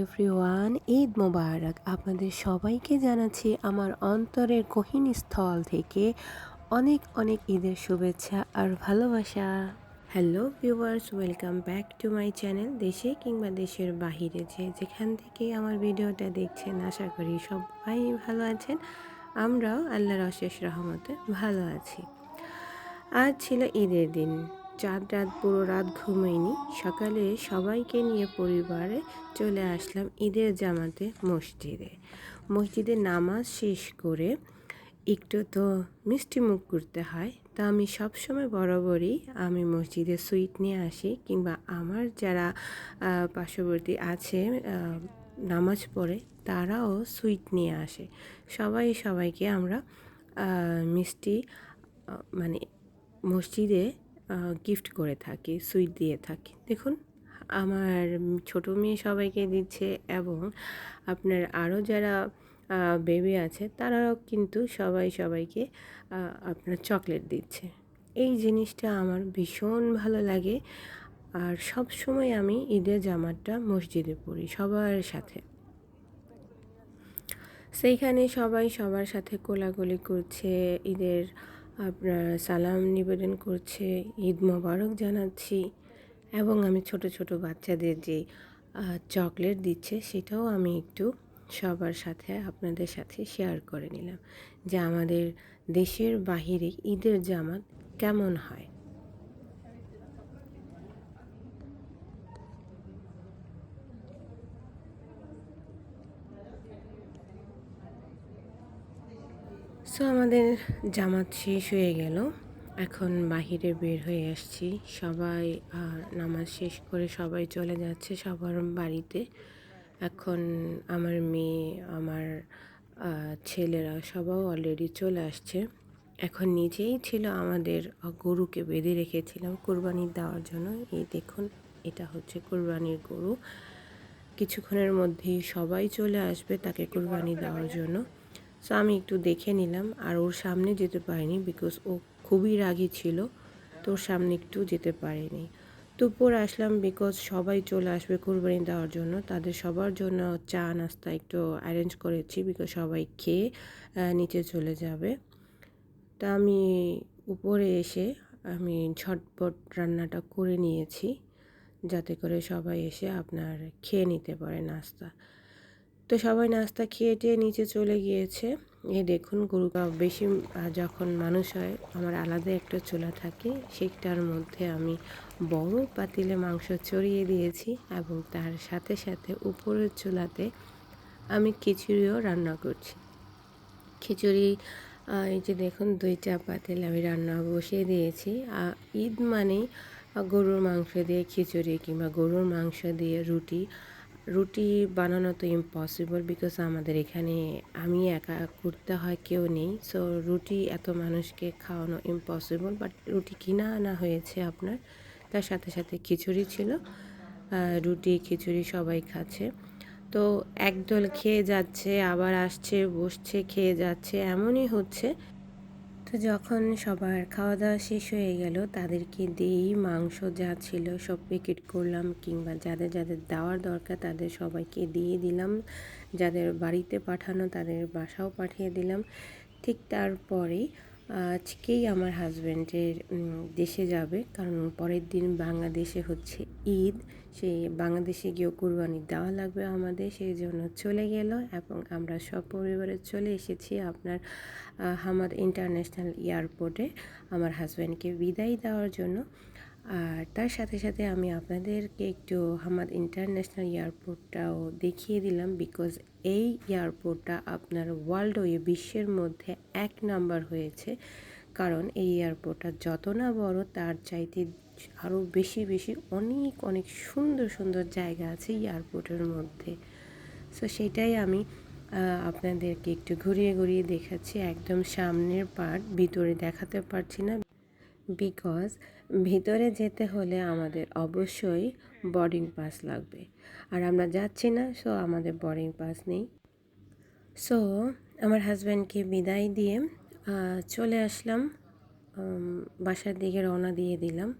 Everyone Eid মোবারক আপনাদের সবাইকে জানাচ্ছি আমার অন্তরের কহিন স্থল থেকে অনেক অনেক ঈদের শুভেচ্ছা আর ভালোবাসা। Hello viewers welcome back to my channel দেশে কিংবা দেশের বাহিরে যে যেখান থেকে আমার ভিডিওটা দেখছেন, আশা করি সবাই ভালো আছেন। আমরাও আল্লাহর অশেষ রহমতে ভালো আছি। আজ ছিল ঈদের দিন। চাঁদ রাত, পুরো রাত ঘুমাইনি সকালে সবাইকে নিয়ে পরিবারে চলে আসলাম ঈদের জামাতে মসজিদে। মসজিদে নামাজ শেষ করে একটু তো মিষ্টি মুখ করতে হয়, তা আমি সবসময় বরাবরই আমি মসজিদে সুইট নিয়ে আসি কিংবা আমার যারা পার্শ্ববর্তী আছে নামাজ পড়ে তারাও সুইট নিয়ে আসে। সবাই সবাইকে আমরা মিষ্টি মানে মসজিদে গিফট করে থাকি সুইট দিয়ে থাকি। দেখুন, আমার ছোট মেয়ে সবাইকে দিচ্ছে এবং আপনার আরও যারা বেবি আছে, তারাও কিন্তু সবাই সবাইকে আপনার চকলেট দিচ্ছে। এই জিনিসটা আমার ভীষণ ভালো লাগে। আর সব সময় আমি ঈদের জামাটা মসজিদে পরি সবার সাথে। সেইখানে সবাই সবার সাথে কোলাগুলি করছে, ঈদের আপনার সালাম নিবেদন করছে, ঈদ মোবারক জানাচ্ছি এবং আমি ছোট ছোট বাচ্চাদের যে চকলেট দিচ্ছে সেটাও আমি একটু সবার সাথে আপনাদের সাথে শেয়ার করে নিলাম। যে আমাদের দেশের বাহিরে ঈদের জামাত কেমন হয়? সো আমাদের জামাত শেষ হয়ে গেল। এখন বাহিরে বের হয়ে আসছি। সবাই নামাজ শেষ করে সবাই চলে যাচ্ছে সবার বাড়িতে। এখন আমার মেয়ে, আমার ছেলেরা সবাই অলরেডি চলে আসছে। এখন নিজেই ছিল আমাদের গরুকে বেঁধে রেখেছিলাম কোরবানি দেওয়ার জন্য। এই দেখুন, এটা হচ্ছে কোরবানির গরু। কিছুক্ষণের মধ্যেই সবাই চলে আসবে তাকে কোরবানি দেওয়ার জন্য। সো আমি একটু দেখে নিলাম। আর ওর সামনে যেতে পারিনি বিকজ ও খুবই রাগি ছিল। তো ওর সামনে একটু যেতে পারিনি। দুপুর আসলাম বিকজ সবাই চলে আসবে কোরবানি দেওয়ার জন্য। তাদের সবার জন্য চা, নাস্তা একটু অ্যারেঞ্জ করেছি বিকজ সবাই খেয়ে নিচে চলে যাবে। তা আমি উপরে এসে আমি ঝটপট রান্নাটা করে নিয়েছি। যাতে করে সবাই এসে আপনার খেয়ে নিতে পারে নাস্তা। তো সবাই নাস্তা খেয়ে টেয়ে নিচে চলে গিয়েছে। এই দেখুন গরু বেশি যখন মানুষ হয়, আমার আলাদা একটা চুলা থাকে, সেটার মধ্যে আমি বড় পাতিলে মাংস চড়িয়ে দিয়েছি এবং তার সাথে সাথে উপরের চুলাতে আমি খিচুড়িও রান্না করছি। খিচুড়ি এই যে দেখুন দুইটা পাতিল আমি রান্না বসিয়ে দিয়েছি। ঈদ মানেই গরুর মাংস দিয়ে খিচুড়ি কিংবা গরুর মাংস দিয়ে রুটি। রুটি বানানো তো ইম্পসিবল বিকজ আমাদের এখানে আমি একা করতে হয়, কেউ নেই। সো রুটি এত মানুষকে খাওয়ানো ইম্পসিবল বাট রুটি কিনা আনা হয়েছে আপনার। তার সাথে সাথে খিচুড়ি ছিল। রুটি, খিচুড়ি সবাই খাচ্ছে। তো একদল খেয়ে যাচ্ছে, আবার আসছে, বসছে, খেয়ে যাচ্ছে, এমনই হচ্ছে। তো যখন সবার খাওয়া দাওয়া শেষ হয়ে গেল, তাদেরকে দিয়েই মাংস যা ছিল সব প্যাকেট করলাম কিংবা যাদের যাদের দেওয়ার দরকার তাদের সবাইকে দিয়ে দিলাম। যাদের বাড়িতে পাঠানো তাদের বাসাও পাঠিয়ে দিলাম। ঠিক তারপরেই আজকেই আমার হাজব্যান্ডের দেশে যাবে। কারণ পরের দিন বাংলাদেশে হচ্ছে ঈদ। সেই বাংলাদেশে গিয়েও কুরবানি দেওয়া লাগবে আমাদের। সেই জন্য চলে গেল এবং আমরা সব পরিবারে চলে এসেছি আপনার হামাদ ইন্টারন্যাশনাল এয়ারপোর্টে। আমার হাজব্যান্ডকে বিদায় দেওয়ার জন্য। আর তার সাথে সাথে আমি আপনাদেরকে একটু হামাদ ইন্টারন্যাশনাল এয়ারপোর্টটাও দেখিয়ে দিলাম বিকজ এই এয়ারপোর্টটা আপনার ওয়ার্ল্ড ওয়ে বিশ্বের মধ্যে এক নাম্বার হয়েছে। কারণ এই এয়ারপোর্টটা যত না বড়, তার চাইতে আরও বেশি বেশি অনেক অনেক সুন্দর সুন্দর জায়গা আছে এয়ারপোর্টের মধ্যে। সো সেটাই আমি আপনাদেরকে একটু ঘুরিয়ে ঘুরিয়ে দেখাচ্ছি। একদম সামনের পার্ট ভিতরে দেখাতে পারছি না বিকজ ভিতরে যেতে হলে আমাদের অবশ্যই বোর্ডিং পাস লাগবে। আর আমরা যাচ্ছি না সো আমাদের বোর্ডিং পাস নেই। সো আমার হাজব্যান্ডকে বিদায় দিয়ে চলে আসলাম। বাসার দিকে রওনা দিয়ে দিলাম।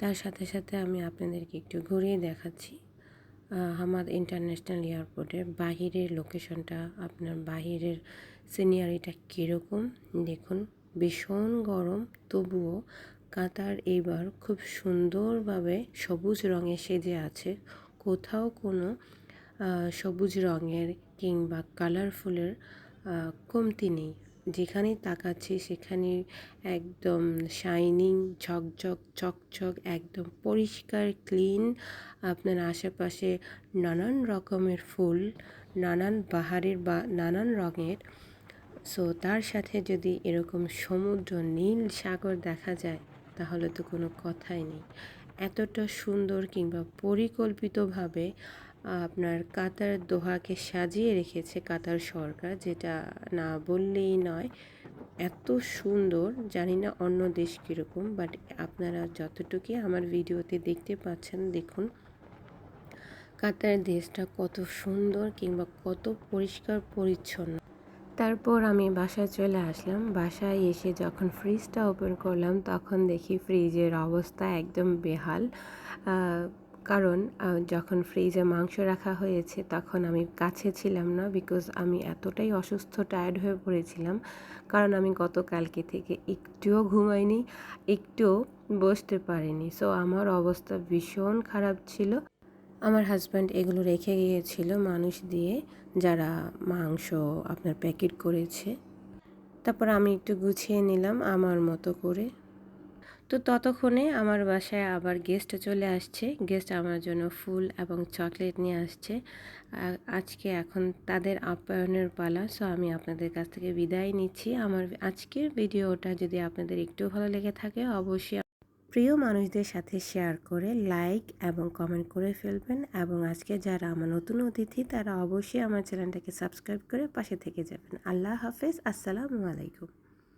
তার সাথে সাথে আমি আপনাদেরকে একটু ঘুরিয়ে দেখাচ্ছি। হামাদ ইন্টারন্যাশনাল এয়ারপোর্টের বাহিরের লোকেশনটা আপনার বাহিরের সিনিয়ারিটা কীরকম, দেখুন। ভীষণ গরম, তবুও কাতার এবার খুব সুন্দরভাবে সবুজ রঙে সেজে আছে। কোথাও কোনো সবুজ রঙের কিংবা কালারফুলের কমতি নেই। যেখানেই তাকাচ্ছি সেখানে একদম শাইনিং ঝকঝক, চকচক, একদম পরিষ্কার ক্লিন আপনার আশেপাশে নানান রকমের ফুল, নানান বাহারের বা, নানান রঙের সো তার সাথে যদি এরকম সমুদ্র নীল সাগর দেখা যায়, তাহলে তো কোনো কথাই নেই। এতটা সুন্দর কিংবা পরিকল্পিতভাবে আপনার কাতার দোহাকে সাজিয়ে রেখেছে কাতার সরকার, যেটা না বললেই নয়, এত সুন্দর, জানি না অন্য দেশ কীরকম বাট আপনারা যতটুকু আমার ভিডিওতে দেখতে পাচ্ছেন, দেখুন, কাতার দেশটা কত সুন্দর কিংবা কত পরিষ্কার পরিচ্ছন্ন। তারপর আমি বাসায় চলে আসলাম। বাসায় এসে যখন ফ্রিজটা ওপেন করলাম, তখন দেখি ফ্রিজের অবস্থা একদম বেহাল। কারণ যখন ফ্রিজে মাংস রাখা হয়েছে, তখন আমি কাছে ছিলাম না বিকজ আমি এতটাই অসুস্থ টায়ার্ড হয়ে পড়েছিলাম। কারণ আমি গতকালকে থেকে একটুও ঘুমাইনি, একটুও বসতে পারিনি। সো আমার অবস্থা ভীষণ খারাপ ছিল। আমার হাজব্যান্ড এগুলো রেখে গিয়েছিল মানুষ দিয়ে, যারা মাংস আপনার প্যাকেট করেছে। তারপর আমি একটু গুছিয়ে নিলাম আমার মতো করে। তো ততক্ষণে আমার বাসায় আবার গেস্ট চলে আসছে। গেস্ট আমার জন্য ফুল এবং চকলেট নিয়ে আসছে। আজকে এখন তাদের আপ্যায়নের পালা সো আমি আপনাদের কাছ থেকে বিদায় নিচ্ছি। আমার আজকের ভিডিওটা যদি আপনাদের একটু ভালো লেগে থাকে, অবশ্যই প্রিয় মানুষদের সাথে শেয়ার করে লাইক এবং কমেন্ট করে ফেলবেন এবং আজকে যারা আমার নতুন অতিথি, তারা অবশ্যই আমার চ্যানেলটাকে সাবস্ক্রাইব করে পাশে থেকে যাবেন। আল্লাহ হাফেজ, আসসালামু আলাইকুম।